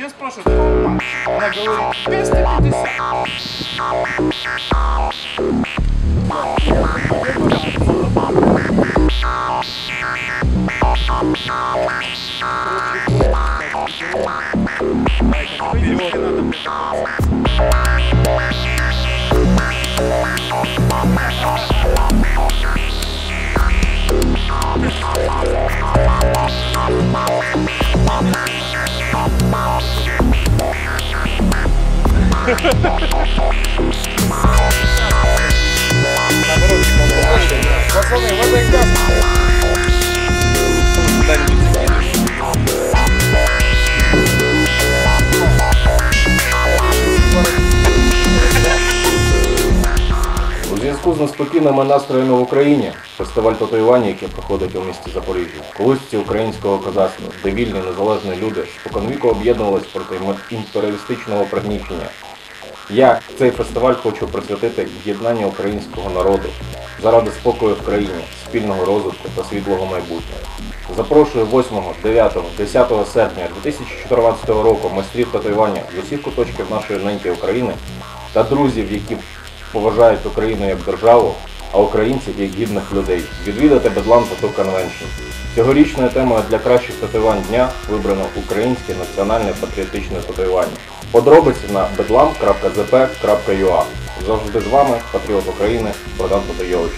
Ее спрашивают, how much? Она говорит, 250. Девушке надо будет. У зв'язку з неспокійними настроями в Україні фестиваль татуювання, який проходить у місті Запоріжжя, колисці українського козацтва, де вільні незалежні люди споконвіку об'єднувались проти імперіалістичного пригнічення. Я цей фестиваль хочу присвятити єднанню українського народу заради спокою в країні, спільного розвитку та світлого майбутнього. Запрошую 8, 9, 10 серпня 2014 року майстрів татуювання з усіх куточків нашої неньки України та друзів, які поважають Україну як державу, а українців як гідних людей. Відвідати Бедлам Тату Конвеншн. Цьогорічною темою для кращих татуювань дня вибрано українське національне патріотичне татуювання. Подробиці на bedlam.zp.ua. Завжди з вами, патріот України, Богдан Батайович.